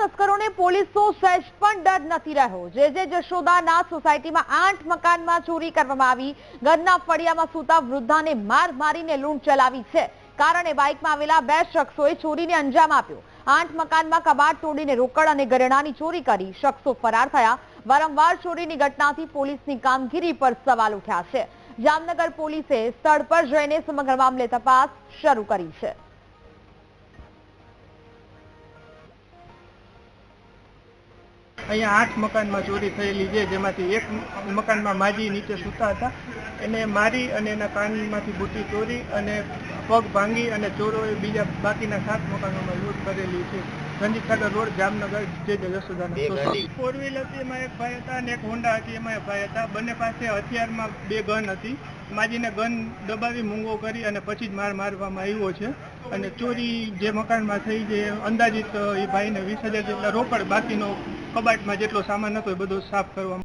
તસ્કરોને પોલીસનો સહેજ પણ ડર નથી રહ્યો. જે જે જશોદાના સોસાયટીમાં આઠ મકાનમાં ચોરી કરવામાં આવી, ઘરના ફળિયામાં સૂતા વૃદ્ધાને માર મારીને લૂંટ ચલાવી છે. કારણે બાઇકમાં આવેલા બે શખ્સોએ ચોરીને અંજામ આપ્યો. આઠ મકાનમાં કબાટ તોડીને રોકડ અને ઘરેણાની ચોરી કરી શખ્સો ફરાર થયા. વારંવાર ચોરીની ઘટનાથી પોલીસની કામગીરી પર સવાલ ઉઠ્યા છે. જામનગર પોલીસે સ્થળ પર જઈને સમગ્ર મામલે તપાસ શરૂ કરી છે. અહીંયા આઠ મકાનમાં ચોરી થયેલી છે જેમાંથી એક મકાનમાં માજી નીચે સૂતા હતા. એને મારી અને એના કાનમાંથી બુટી ચોરી અને પગ ભાંગી અને ચોરોએ બીજા બાકીના સાત મકાનોમાં લૂંટ કરેલી છે. રંજીત ખાતર રોડ જામનગર જે જે ફોર વ્હીલ હતી એમાં એક ભાઈ હતા અને એક હોન્ડા હતી એમાં એક ભાઈ હતા. બંને પાસે હથિયારમાં બે ગન હતી. માજીને ગન દબાવી મૂંગો કરી અને પછી જ માર મારવામાં આવ્યો છે. અને ચોરી જે મકાનમાં થઈ જે અંદાજિત એ ભાઈને વીસ હજાર જેટલા રોકડ બાકીનો કબાટમાં જેટલો સામાન હતો એ બધો સાફ કરવામાં